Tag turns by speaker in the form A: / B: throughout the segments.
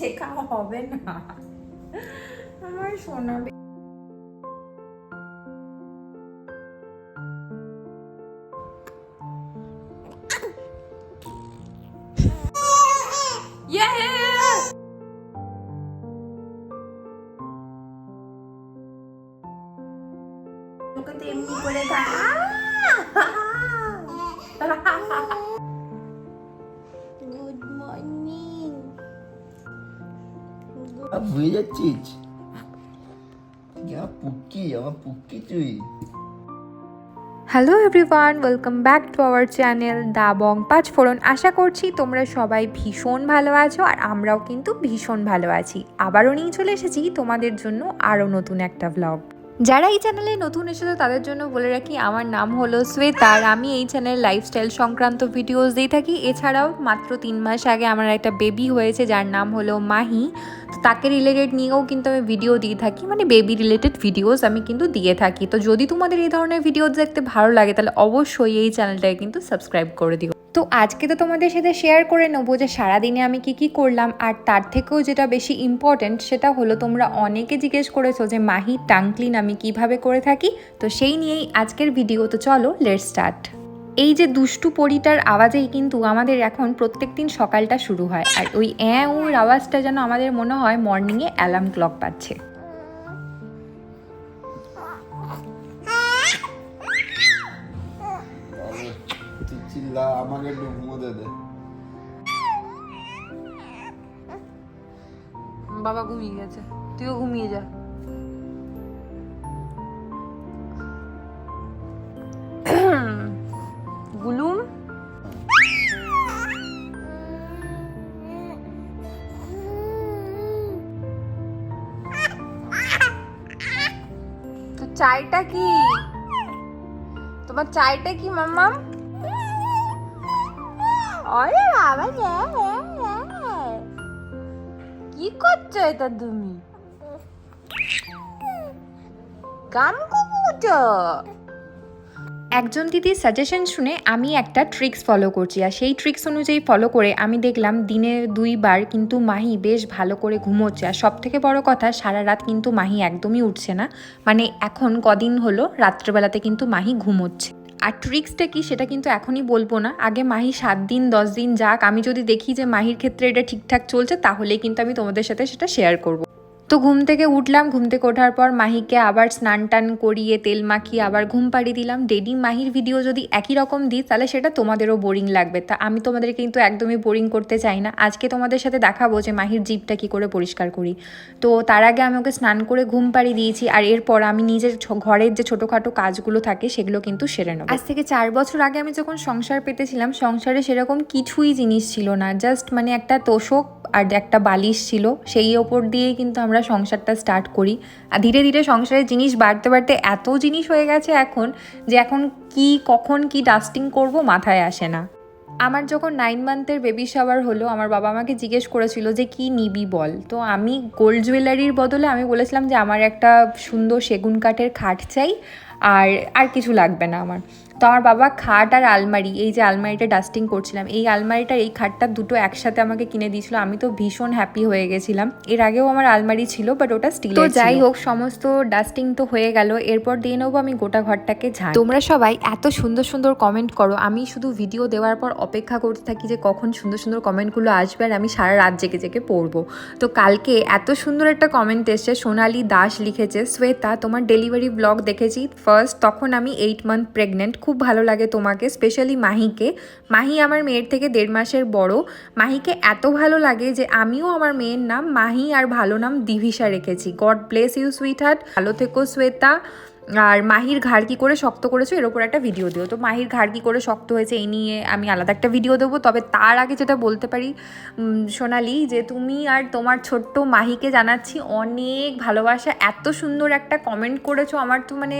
A: শেখা হবে না। আমার শোনাবে Yeah! তোকে তো এমনি করে good
B: hello everyone welcome back to our channel Dabang পাঁচ ফোরন আশা করছি তোমরা সবাই ভীষণ ভালো আছো আর আমরাও কিন্তু ভীষণ ভালো আছি। আবারও নিয়ে চলে এসেছি তোমাদের জন্য আরও নতুন একটা ভ্লগ যারা এই চ্যানেলে নতুন এসেছ, তাদের জন্য বলে রাখি, আমার নাম হলো শ্বেতা আর আমি এই চ্যানেল লাইফস্টাইল সংক্রান্ত ভিডিওস দিয়ে থাকি। এছাড়াও মাত্র তিন মাস আগে আমার একটা বেবি হয়েছে, যার নাম হলো মাহি। তো তাকে রিলেটেড নিয়েও কিন্তু আমি ভিডিও দিয়ে থাকি মানে বেবি রিলেটেড ভিডিওস আমি কিন্তু দিয়ে থাকি। তো যদি তোমাদের এই ধরনের ভিডিও দেখতে ভালো লাগে, তাহলে অবশ্যই এই চ্যানেলটাকে কিন্তু সাবস্ক্রাইব করে দিও। তো আজকে তো তোমাদের সাথে শেয়ার করে নেব যে সারাদিনে আমি কি কি করলাম, আর তার থেকেও যেটা বেশি ইম্পর্ট্যান্ট সেটা হলো তোমরা অনেকে জিজ্ঞেস করেছ যে, মাহি টাংক্লিন আমি কীভাবে করে থাকি? তো সেই নিয়েই আজকের ভিডিও তো চলো লেট স্টার্ট এই যে দুষ্টু পরিটার আওয়াজেই কিন্তু আমাদের এখন প্রত্যেক দিন সকালটা শুরু হয়, আর ওই অ্যাঁ ওর আওয়াজটা যেন আমাদের মনে হয় মর্নিংয়ে অ্যালার্ম ক্লক পাচ্ছে
C: আমাকে একটু ঘুমোতে দে।
B: বাবা ঘুমিয়ে গেছে। তুইও ঘুমিয়ে যা। গুলুম? তো চাইটা কি? তোমার চাইটা কি, মাম্মাম? আরে বাবা কি করছ এটা তুমি? একজন দিদির সাজেশন শুনে আমি একটা ট্রিক্স ফলো করছি, আর সেই ট্রিক্স অনুযায়ী ফলো করে আমি দেখলাম দিনে দুইবার কিন্তু মাহি বেশ ভালো করে ঘুমোচ্ছে। আর সব থেকে বড় কথা, সারা রাত কিন্তু মাহি একদমই উঠছে না। মানে এখন কদিন হলো, রাত্রেবেলাতে কিন্তু মাহি ঘুমোচ্ছে। আর ট্রিক্সটা কি সেটা কিন্তু এখনই বলব না। আগে মাহি সাত দিন, দশ দিন যাক, আমি যদি দেখি যে মাহির ক্ষেত্রে এটা ঠিকঠাক চলছে, তাহলেই কিন্তু আমি তোমাদের সাথে সেটা শেয়ার করব। তো ঘুম থেকে উঠলাম, ঘুম থেকে ওঠার পর মাহিকে আবার স্নান টান করিয়ে তেল মাখিয়ে আবার ঘুম পাড়িয়ে দিলাম। ডেডি, মাহির ভিডিও যদি একই রকম দিই, তাহলে সেটা তোমাদেরও বোরিং লাগবে। তা আমি তোমাদের কিন্তু একদমই বোরিং করতে চাই না। আজকে তোমাদের সাথে দেখাবো যে মাহির জিপটা কি করে পরিষ্কার করি। তো তার আগে আমি ওকে স্নান করে ঘুম পাড়িয়ে দিয়েছি, আর এরপর আমি নিজের ঘরের যে ছোটোখাটো কাজগুলো থাকে, সেগুলো কিন্তু সেরে নেব। আজ থেকে চার বছর আগে আমি যখন সংসার পেতেছিলাম, সংসারে সেরকম কিছুই জিনিস ছিল না। জাস্ট মানে একটা তোষক আর একটা বালিশ ছিল। সেই ওপর দিয়েই কিন্তু আমরা সংসারটা স্টার্ট করি। আর ধীরে ধীরে সংসারের জিনিস বাড়তে বাড়তে এত জিনিস হয়ে গেছে এখন যে এখন কি, কখন কি ডাস্টিং করব মাথায় আসে না। আমার যখন নাইন মান্থের বেবি শাওয়ার হলো, আমার বাবা আমাকে জিজ্ঞেস করেছিল যে, কি নিবি বল? তো আমি গোল্ড জুয়েলারির বদলে আমি বলেছিলাম যে, আমার একটা সুন্দর সেগুন কাঠের খাট চাই, আর আর কিছু লাগবে না আমার। তো আমার বাবা খাট আর আলমারি এই যে আলমারিটা ডাস্টিং করছিলাম এই আলমারিটা এই খাটটা দুটো একসাথে আমাকে কিনে দিয়েছিল। আমি তো ভীষণ হ্যাপি হয়ে গেছিলাম। এর আগেও আমার আলমারি ছিল বাট ওটা স্টিল তো যাই হোক সমস্ত ডাস্টিং তো হয়ে গেল। এরপর দিয়ে নেব আমি গোটা ঘরটাকে ঝাড় তোমরা সবাই এত সুন্দর সুন্দর কমেন্ট করো। আমি শুধু ভিডিও দেওয়ার পর অপেক্ষা করতে থাকি যে কখন সুন্দর সুন্দর কমেন্টগুলো আসবে আর আমি সারা রাত জেগে জেগে পড়ব। তো কালকে এত সুন্দর একটা কমেন্ট এসছে সোনালি দাস লিখেছে শ্বেতা তোমার ডেলিভারি ব্লগ দেখেছি। ফার্স্ট তখন আমি এইট মান্থ প্রেগনেন্ট খুব ভালো লাগে তোমাকে স্পেশালি মাহিকে। মাহি আমার মেয়ের থেকে দেড় মাসের বড়। মাহিকে এত ভালো লাগে যে আমিও আমার মেয়ের নাম মাহি আর ভালো নাম দিভিসা রেখেছি। God bless you sweetheart ভালো থেকো, শ্বেতা। আর মাহির ঘাড় কি করে শক্ত করেছ, এর একটা ভিডিও দিও। তো মাহির ঘাড় কি করে শক্ত হয়েছে এই নিয়ে আমি আলাদা একটা ভিডিও দেবো। তবে তার আগে যেটা বলতে পারি সোনালি, যে তুমি আর তোমার ছোট্ট মাহিকে জানাচ্ছি, অনেক ভালোবাসা, এত সুন্দর একটা কমেন্ট করেছ। আমার তো মানে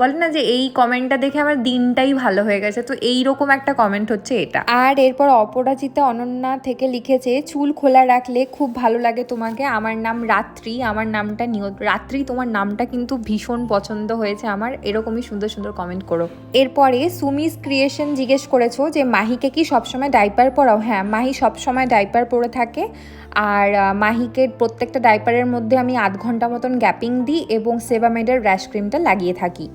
B: বলে না যে এই কমেন্টটা দেখে আমার দিনটাই ভালো হয়ে গেছে। তো এই রকম একটা কমেন্ট হচ্ছে এটা। আর এরপর অপরাজিতা অনন্যা থেকে লিখেছে, চুল খোলা রাখলে খুব ভালো লাগে তোমাকে। আমার নাম রাত্রি। আমার নামটা নিয়ত রাত্রি তোমার নামটা কিন্তু ভীষণ পছন্দ হয়েছে আমার, এরকমই সুন্দর সুন্দর কমেন্ট করো। এরপরে সুমিস ক্রিয়েশন জিজ্ঞেস করেছ যে, মাহিকে কি সবসময় ডাইপার পরাও? হ্যাঁ মাহি সবসময় ডাইপার পরে থাকে। আর মাহিকে প্রত্যেকটা ডাইপারের মধ্যে আমি আধ ঘণ্টা মতন গ্যাপিং দিই এবং সেবামেডের র্যাশ ক্রিমটা লাগিয়ে থাকি।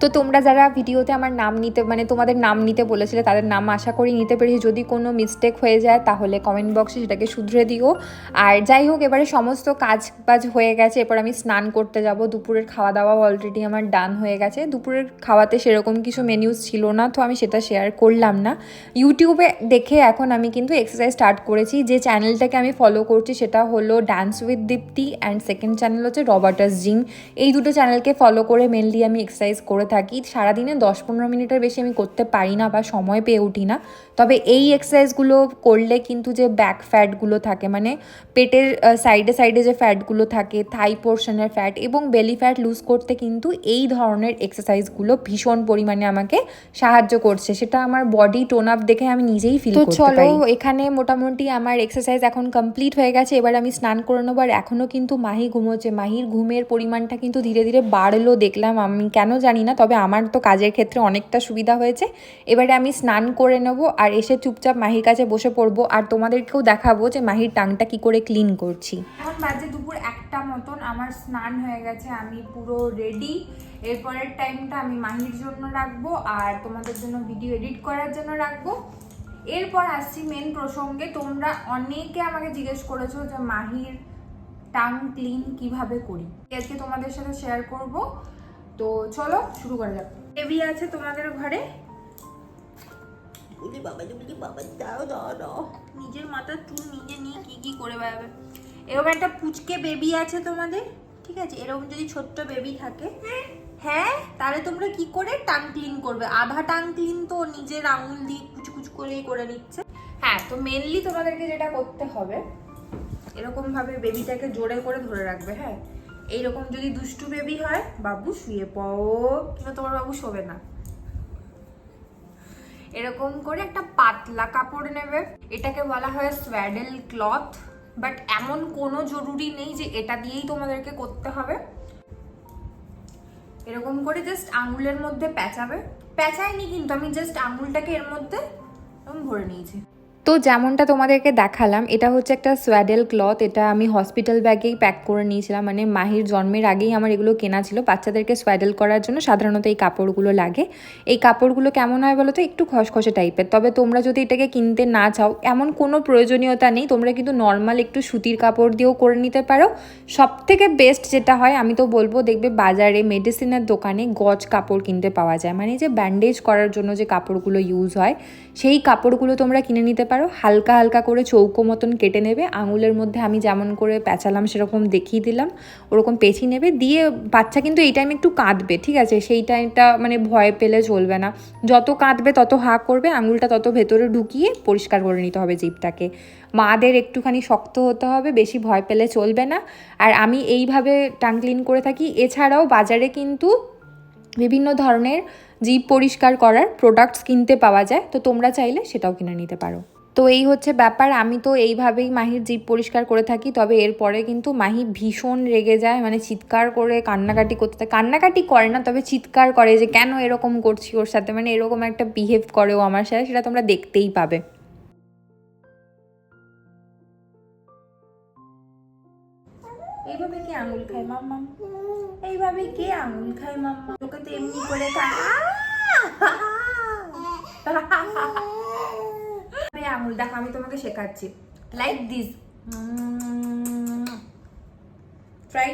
B: তো তোমরা যারা ভিডিওতে আমার নাম নিতে মানে তোমাদের নাম নিতে বলেছিলে, তাদের নাম আশা করি নিতে পেরেছি। যদি কোনো মিস্টেক হয়ে যায়, তাহলে কমেন্ট বক্সে সেটাকে শুধরে দিও। আর যাই হোক, এবারে সমস্ত কাজ বাজ হয়ে গেছে। এরপর আমি স্নান করতে যাব। দুপুরের খাওয়া দাওয়া অলরেডি আমার ডান হয়ে গেছে। দুপুরের খাওয়াতে সেরকম কিছু মেনিউজ ছিল না, তো আমি সেটা শেয়ার করলাম না। ইউটিউবে দেখে এখন আমি কিন্তু এক্সারসাইজ স্টার্ট করেছি। যে চ্যানেলটাকে আমি ফলো করছি, সেটা হলো dance with Dipti and second channel হচ্ছে রবার্টাস জিম এই দুটো চ্যানেলকে ফলো করে মেনলি আমি এক্সারসাইজ করে থাকি সারাদিনে দশ পনেরো মিনিটের বেশি আমি করতে পারি না বা সময় পেয়ে উঠি না। তবে এই এক্সারসাইজগুলো করলে কিন্তু যে ব্যাক ফ্যাটগুলো থাকে মানে পেটের সাইডে সাইডে যে ফ্যাটগুলো থাকে থাই পোর্শনের ফ্যাট এবং বেলি ফ্যাট লুজ করতে কিন্তু এই ধরনের এক্সারসাইজগুলো ভীষণ পরিমাণে আমাকে সাহায্য করছে। সেটা আমার বডি টোন আপ দেখে আমি নিজেই ফিল
A: তো
B: করতে
A: চলো,
B: এখানে মোটামুটি আমার এক্সারসাইজ এখন কমপ্লিট হয়ে গেছে। এবার আমি স্নান করে নেব আর এখনও কিন্তু মাহি ঘুমোচ্ছে। মাহির ঘুমের পরিমাণটা কিন্তু ধীরে ধীরে বাড়লো। দেখলাম আমি কেন জানি না তবে আমার তো কাজের ক্ষেত্রে অনেকটা সুবিধা হয়েছে। এবারে আমি স্নান করে নেব আর এসে চুপচাপ মাহির কাছে বসে পড়ব আর তোমাদেরকেও দেখাবো যে মাহির টাংটা কি করে ক্লিন করছি।
A: এখন বাজে দুপুর একটা মতন, আমার স্নান হয়ে গেছে, আমি পুরো রেডি এরপরের টাইমটা আমি মাহির জন্য রাখব আর তোমাদের জন্য ভিডিও এডিট করার জন্য রাখব। এরপর আসছি মেন প্রসঙ্গে, তোমরা অনেকে আমাকে জিজ্ঞেস করেছ যে মাহির টাং ক্লিন কীভাবে করি? আজকে তোমাদের সাথে শেয়ার করব। তো চলো শুরু করা যাক। বেবি আছে তোমাদের ঘরে?
C: বলি বাবা বলি বাবা দাও দাও দাও।
A: নিজের মাথার চুল নিজে নিয়ে কি কি করে বেড়াবে। এরকম একটা পুচকে বেবি আছে তোমাদের? ঠিক আছে এরকম যদি ছোট্ট বেবি থাকে। হ্যাঁ তাহলে তোমরা কি করে? টাং ক্লিন করবে। আধা টাং ক্লিন তো নিজের আঙুল দিয়ে কুচু কুচু করেই করে নিচ্ছে। হ্যাঁ তো মেনলি তোমাদেরকে যেটা করতে হবে এরকম ভাবে বেবিটাকে জোরে করে ধরে রাখবে হ্যাঁ? এইরকম যদি দুষ্টু বেবি হয়, বাবু শুয়ে পড়ো। কিন্তু তোমার বাবু শোবে না। এরকম করে একটা পাতলা কাপড় নেবে। এটাকে বলা হয় স্ওয়াডেল ক্লথ বাট এমন কোনো জরুরি নেই যে এটা দিয়েই তোমাদেরকে করতে হবে। এরকম করে জাস্ট আঙুলের মধ্যে প্যাঁচাবে প্যাঁচাইনি কিন্তু, আমি জাস্ট আঙুলটাকে এর মধ্যে ভরে নিয়েছি।
B: তো যেমনটা তোমাদেরকে দেখালাম, এটা হচ্ছে একটা সোয়াডেল ক্লথ, এটা আমি হসপিটাল ব্যাগেই প্যাক করে নিয়েছিলাম। মানে মাহির জন্মের আগেই আমার এগুলো কেনা ছিল। বাচ্চাদেরকে সোয়াডেল করার জন্য সাধারণত এই কাপড়গুলো লাগে। এই কাপড়গুলো কেমন হয় বলো তো, একটু খসখসে টাইপের। তবে তোমরা যদি এটাকে কিনতে না চাও, এমন কোনো প্রয়োজনীয়তা নেই। তোমরা কিন্তু নর্মাল একটু সুতির কাপড় দিয়েও করে নিতে পারো। সব থেকে বেস্ট যেটা হয়, আমি তো বলব, দেখবে বাজারে মেডিসিনের দোকানে গজ কাপড় কিনতে পাওয়া যায়। মানে যে ব্যান্ডেজ করার জন্য যে কাপড়গুলো ইউজ হয় সেই কাপড়গুলো তোমরা কিনে নিতে পারো। হালকা হালকা করে চৌকো মতন কেটে নেবে। আঙুলের মধ্যে আমি যেমন করে প্যাঁচালাম সেরকম দেখিয়ে দিলাম। ওরকম পেঁচি নেবে। দিয়ে বাচ্চা কিন্তু এই টাইমে একটু কাঁদবে, ঠিক আছে? সেই টাইমটা মানে ভয় পেলে চলবে না। যত কাঁদবে তত হা করবে। আঙুলটা তত ভেতরে ঢুকিয়ে পরিষ্কার করে নিতে হবে জিপটাকে। মাদের একটুখানি শক্ত হতে হবে। বেশি ভয় পেলে চলবে না। আর আমি এইভাবে টাং ক্লিন করে থাকি। এছাড়াও বাজারে কিন্তু বিভিন্ন ধরনের জিভ পরিষ্কার করার প্রোডাক্টস কিনতে পাওয়া যায়, তো তোমরা চাইলে সেটাও কিনে নিতে পারো। তো এই হচ্ছে ব্যাপার, আমি তো এইভাবেই মাহির জিভ পরিষ্কার করে থাকি, তবে এরপরে কিন্তু মাহি ভীষণ রেগে যায় মানে চিৎকার করে কান্নাকাটি করতে থাকে। কান্নাকাটি করে না, তবে চিৎকার করে যে, কেন এরকম করছি ওর সাথে? মানে এরকম একটা বিহেভ করে ও আমার সাথে, সেটা তোমরা দেখতেই পাবে।
A: এইভাবে কে আঙুল খায়, মাম্মা? এইভাবে কে আঙুল খায়, মাম্মা? তোকে তো এমনি করে খায় আঙুল, দেখো, আমি তোমাকে শেখাচ্ছি। লাইক দিস ট্রাই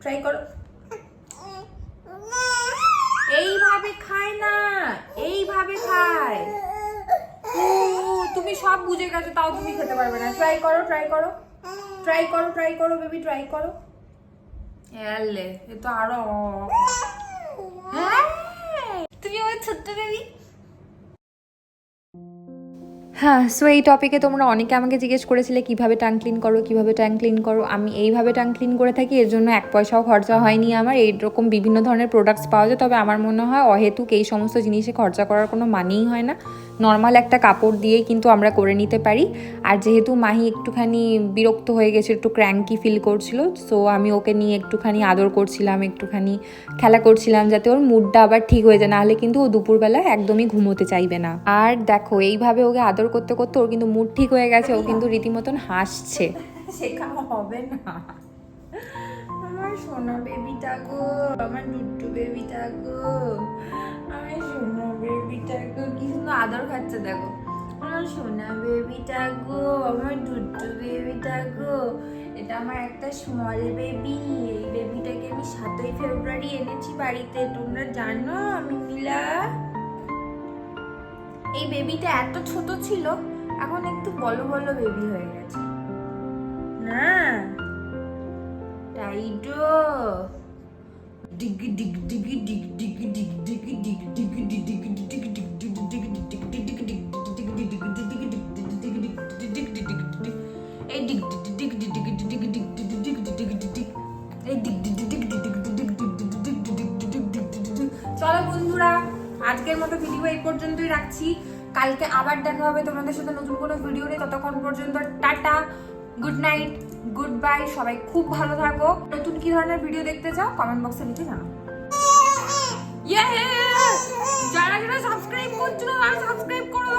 A: ট্রাই করো। এইভাবে খায় না, এইভাবে খায়। তুমি সব বুঝে গেছো, তাও তুমি খেতে পারবে না। ট্রাই করো ট্রাই করো। ট্রাই করো ট্রাই করো বেবি ট্রাই করো। এলে এ তো আরও হ্যাঁ তুমি আমার ছোট্ট বেবি
D: হ্যাঁ সো এই টপিকে তোমরা অনেকে আমাকে জিজ্ঞেস করেছিলে, কীভাবে টাং ক্লিন করো, কীভাবে টাং ক্লিন করো? আমি এইভাবে টাং ক্লিন করে থাকি, এর জন্য এক পয়সাও খরচা হয়নি আমার। এইরকম বিভিন্ন ধরনের প্রোডাক্টস পাওয়া যায়, তবে আমার মনে হয় অহেতুক এই সমস্ত জিনিসে খরচা করার কোনো মানেই হয় না। নর্মাল একটা কাপড় দিয়েই কিন্তু আমরা করে নিতে পারি। আর যেহেতু মাহি একটুখানি বিরক্ত হয়ে গেছে, একটু ক্র্যাঙ্কি ফিল করছিল সো আমি ওকে নিয়ে একটুখানি আদর করছিলাম, একটুখানি খেলা করছিলাম, যাতে ওর মুডটা আবার ঠিক হয়ে যায়। নাহলে কিন্তু ও দুপুরবেলা একদমই ঘুমোতে চাইবে না। আর দেখো, এইভাবে ওকে আদর করতে করতে ওর কিন্তু মুড ঠিক হয়ে গেছে, ও কিন্তু রীতিমতন হাসছে।
B: শেখানো হবে না। আমার সোনা বেবিটা গো, আমার ডুড্ডু বেবিটা গো। আমার সোনা বেবিটা গো, কি সুন্দর আদর খাচ্ছে দেখো। আমার সোনা বেবিটা গো, আমার ডুড্ডু বেবিটা গো। এটা আমার একটা স্মল বেবি এই বেবিটাকে আমি সাতই ফেব্রুয়ারি এনেছি বাড়িতে, তোমরা জানো আমি মিলা এই বেবিটা এত ছোট ছিল এখন একটু বলো বলো বেবি হয়ে গেছে না তো ডিগ ডিগ ডিগ ডিগ ডিগ ডিগ ডিগ ডিগ ডিগ ডিগ ডিগ ডিগ ডিগ চলো বন্ধুরা আজকের মতো ভিডিও এই পর্যন্তই রাখছি। কালকে আবার দেখা হবে তোমাদের সাথে নতুন কোনো ভিডিও নিয়ে। ততক্ষণ পর্যন্ত tata good night goodbye সবাই খুব ভালো থাকো। নতুন কি ধরনের ভিডিও দেখতে চাও কমেন্ট বক্সে লিখে জানাও। যারা যারা সাবস্ক্রাইব করছ না তারা সাবস্ক্রাইব করো